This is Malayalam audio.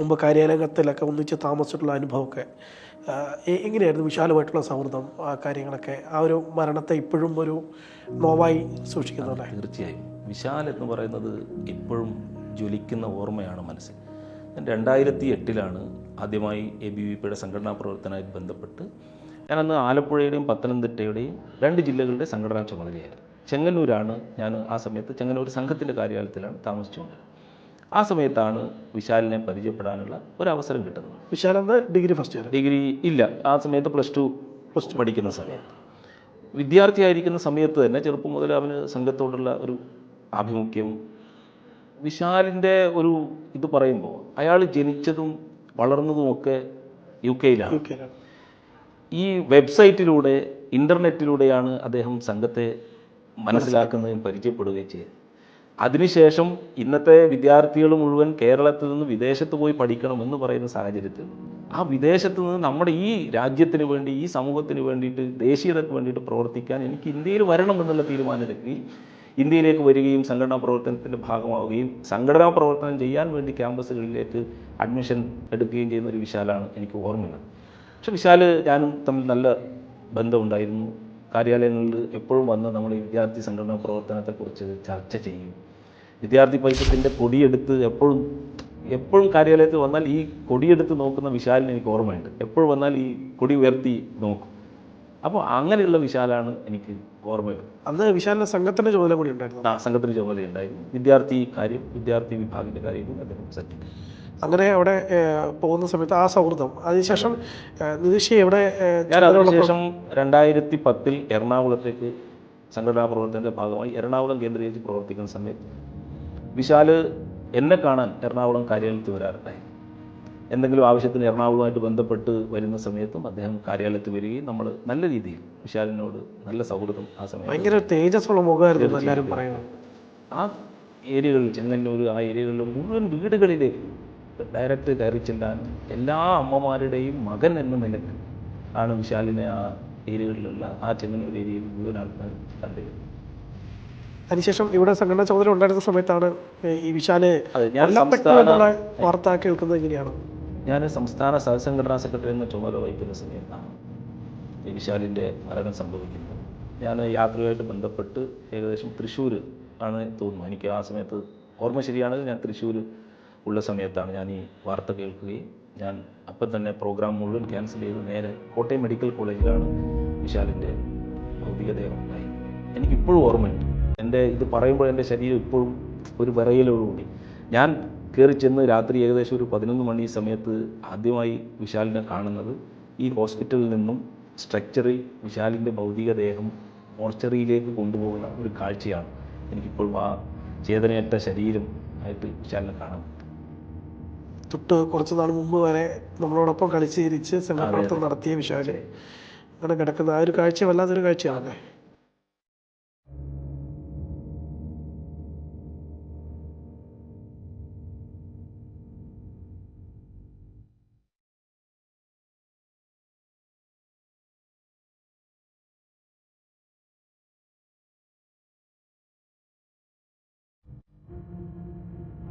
മുമ്പ് കാര്യാലയത്തിലൊക്കെ ഒന്നിച്ച് താമസിച്ചിട്ടുള്ള അനുഭവമൊക്കെ എങ്ങനെയായിരുന്നു വിശാലമായിട്ടുള്ള സൗഹൃദം ആ കാര്യങ്ങളൊക്കെ? ആ ഒരു മരണത്തെ ഇപ്പോഴും ഒരു നോവായി സൂക്ഷിക്കുന്നുണ്ട് തീർച്ചയായും. വിശാൽ എന്ന് പറയുന്നത് ഇപ്പോഴും ജ്വലിക്കുന്ന ഓർമ്മയാണ് മനസ്സിൽ. രണ്ടായിരത്തി എട്ടിലാണ് ആദ്യമായി എ ബി വി പിയുടെ സംഘടനാ പ്രവർത്തനമായി ബന്ധപ്പെട്ട് ഞാനന്ന് ആലപ്പുഴയുടെയും പത്തനംതിട്ടയുടെയും രണ്ട് ജില്ലകളുടെ സംഘടനാ ചുമതലയായിരുന്നു. ചെങ്ങന്നൂരാണ് ഞാൻ ആ സമയത്ത് ചെങ്ങന്നൂർ സംഘത്തിന്റെ കാര്യാലയത്തിലാണ് താമസിച്ചുകൊണ്ടിരുന്നത്. ആ സമയത്താണ് വിശാലിനെ പരിചയപ്പെടാനുള്ള ഒരു അവസരം കിട്ടുന്നത് വിശാലെന്ന് ഡിഗ്രി ഫസ്റ്റ് ഇയർ ഡിഗ്രി ഇല്ല. ആ സമയത്ത് പ്ലസ് ടു പ്ലസ് ടു പഠിക്കുന്ന സമയത്ത്. വിദ്യാർത്ഥിയായിരിക്കുന്ന സമയത്ത് തന്നെ ചെറുപ്പം മുതൽ അവന് സംഘത്തോടുള്ള ഒരു ആഭിമുഖ്യം. വിശാലിന്റെ ഒരു ഇത് പറയുമ്പോൾ അയാൾ ജനിച്ചതും വളർന്നതുമൊക്കെ ഒക്കെ യു കെയിലാണ് ഈ വെബ്സൈറ്റിലൂടെ ഇന്റർനെറ്റിലൂടെയാണ് അദ്ദേഹം സംഘത്തെ മനസ്സിലാക്കുന്നതും പരിചയപ്പെടുകയും ചെയ്തത്. അതിനുശേഷം ഇന്നത്തെ വിദ്യാർത്ഥികൾ മുഴുവൻ കേരളത്തിൽ നിന്ന് വിദേശത്ത് പോയി പഠിക്കണം എന്ന് പറയുന്ന സാഹചര്യത്തിൽ ആ വിദേശത്ത് നിന്ന് നമ്മുടെ ഈ രാജ്യത്തിന് വേണ്ടി ഈ സമൂഹത്തിന് വേണ്ടിയിട്ട് ദേശീയതയ്ക്ക് വേണ്ടിയിട്ട് പ്രവർത്തിക്കാൻ എനിക്ക് ഇന്ത്യയിൽ വരണം എന്നുള്ള തീരുമാനമെടുക്കുകയും ഇന്ത്യയിലേക്ക് വരികയും സംഘടനാ പ്രവർത്തനത്തിന്റെ ഭാഗമാവുകയും സംഘടനാ പ്രവർത്തനം ചെയ്യാൻ വേണ്ടി ക്യാമ്പസുകളിലേക്ക് അഡ്മിഷൻ എടുക്കുകയും ചെയ്യുന്ന ഒരു വിശാലാണ് എനിക്ക് ഓർമ്മയുള്ളത്. പക്ഷെ വിശാൽ ഞാനും തമ്മിൽ നല്ല ബന്ധമുണ്ടായിരുന്നു. കാര്യാലയങ്ങളിൽ എപ്പോഴും വന്ന് നമ്മൾ ഈ വിദ്യാർത്ഥി സംഘടനാ പ്രവർത്തനത്തെക്കുറിച്ച് ചർച്ച ചെയ്യും. വിദ്യാർത്ഥി പൈസത്തിന്റെ കൊടിയെടുത്ത് എപ്പോഴും എപ്പോഴും കാര്യാലയത്തിൽ വന്നാൽ ഈ കൊടിയെടുത്ത് നോക്കുന്ന വിശാലിന് എനിക്ക് ഓർമ്മയുണ്ട്. എപ്പോഴും വന്നാൽ ഈ കൊടി ഉയർത്തി നോക്കും. അപ്പോൾ അങ്ങനെയുള്ള വിശാലാണ് എനിക്ക് ഓർമ്മ അന്ന് വിശാലിന്റെ സംഘത്തിന്റെ ചുമതല കൂടി ഉണ്ടായിരുന്നു. ആ സംഘത്തിന്റെ ചുമതല ഉണ്ടായിരുന്നു വിദ്യാർത്ഥി കാര്യം വിദ്യാർത്ഥി വിഭാഗത്തിന്റെ കാര്യവും അദ്ദേഹം സെറ്റ് അങ്ങനെ അവിടെ പോകുന്ന സമയത്ത് ആ സൗഹൃദം. അതിനുശേഷം നിതീഷ് എവിടെ ഞാൻ അതിനുശേഷം രണ്ടായിരത്തി പത്തിൽ എറണാകുളത്തേക്ക് സംഘടനാ പ്രവർത്തനത്തിന്റെ ഭാഗമായി എറണാകുളം കേന്ദ്രീകരിച്ച് പ്രവർത്തിക്കുന്ന സമയത്ത് വിശാൽ എന്നെ കാണാൻ എറണാകുളം കാര്യാലയത്തിൽ വരാറുണ്ടായി. എന്തെങ്കിലും ആവശ്യത്തിന് എറണാകുളവുമായിട്ട് ബന്ധപ്പെട്ട് വരുന്ന സമയത്തും അദ്ദേഹം കാര്യാലയത്തിൽ വരികയും നമ്മൾ നല്ല രീതിയിൽ വിശാലിനോട് നല്ല സൗഹൃദം ആ സമയത്ത് ഭയങ്കര തേജസ്സുള്ള മുഖമായിരുന്നു എല്ലാവരും പറയുന്നത്. ആ ഏരിയകളിൽ ചെങ്ങന്നൂർ ആ ഏരിയകളിൽ മുഴുവൻ വീടുകളിലേക്ക് ഡയറക്റ്റ് കയറി ചെല്ലാൻ എല്ലാ അമ്മമാരുടെയും മകൻ എന്ന നിലയ്ക്ക് ആണ് വിശാലിനെ ആ ഏരിയകളിലുള്ള ആ ചെങ്ങന്നൂർ ഏരിയയിൽ മുഴുവൻ ആൾക്കാർ കണ്ടിരുന്നത് അതിനുശേഷം ഇവിടെ സംഘടനാ ചുമതല ഉണ്ടായിരുന്ന സമയത്താണ് ഈ വിശാലെ വാർത്ത കേൾക്കുന്നത് എങ്ങനെയാണ്? ഞാൻ സംസ്ഥാന സഹസംഘടനാ സെക്രട്ടറി എന്ന ചുമതല വഹിക്കുന്ന സമയത്താണ് ഈ വിശാലിന്റെ മരണം സംഭവിക്കുന്നത്. ഞാൻ യാത്രയുമായിട്ട് ബന്ധപ്പെട്ട് ഏകദേശം തൃശ്ശൂർ ആണ് തോന്നുന്നു. എനിക്ക് ആ സമയത്ത് ഓർമ്മ ശരിയാണെങ്കിൽ ഞാൻ തൃശ്ശൂർ ഉള്ള സമയത്താണ് ഞാൻ ഈ വാർത്ത കേൾക്കുകയും ഞാൻ അപ്പം തന്നെ പ്രോഗ്രാം മുഴുവൻ ക്യാൻസൽ ചെയ്ത് നേരെ കോട്ടയം മെഡിക്കൽ കോളേജിലാണ് വിശാലിന്റെ ഭൗതികദേഹം ഉണ്ടായി. എനിക്കിപ്പോഴും ഓർമ്മയുണ്ട്. എന്റെ ഇത് പറയുമ്പോൾ എന്റെ ശരീരം ഇപ്പോഴും ഒരു വിറയലോടുകൂടി. ഞാൻ കയറി ചെന്ന് രാത്രി ഏകദേശം ഒരു പതിനൊന്ന് മണി സമയത്ത് ആദ്യമായി വിശാലിനെ കാണുന്നത്. ഈ ഹോസ്പിറ്റലിൽ നിന്നും സ്ട്രക്ചറിൽ വിശാലിന്റെ ഭൗതികദേഹം മോർച്ചറിയിലേക്ക് കൊണ്ടുപോകുന്ന ഒരു കാഴ്ചയാണ് എനിക്കിപ്പോൾ ആ ചേതനയറ്റ ശരീരം ആയിട്ട് വിശാലിനെ കാണാൻ. തൊട്ട് കുറച്ച് നാൾ മുമ്പ് വരെ നമ്മളോടൊപ്പം കളിച്ച് സംഘപ്രവർത്തനം നടത്തിയ വിശാലെ. അങ്ങനെ കിടക്കുന്ന ആ ഒരു കാഴ്ച വല്ലാത്തൊരു കാഴ്ചയാണ്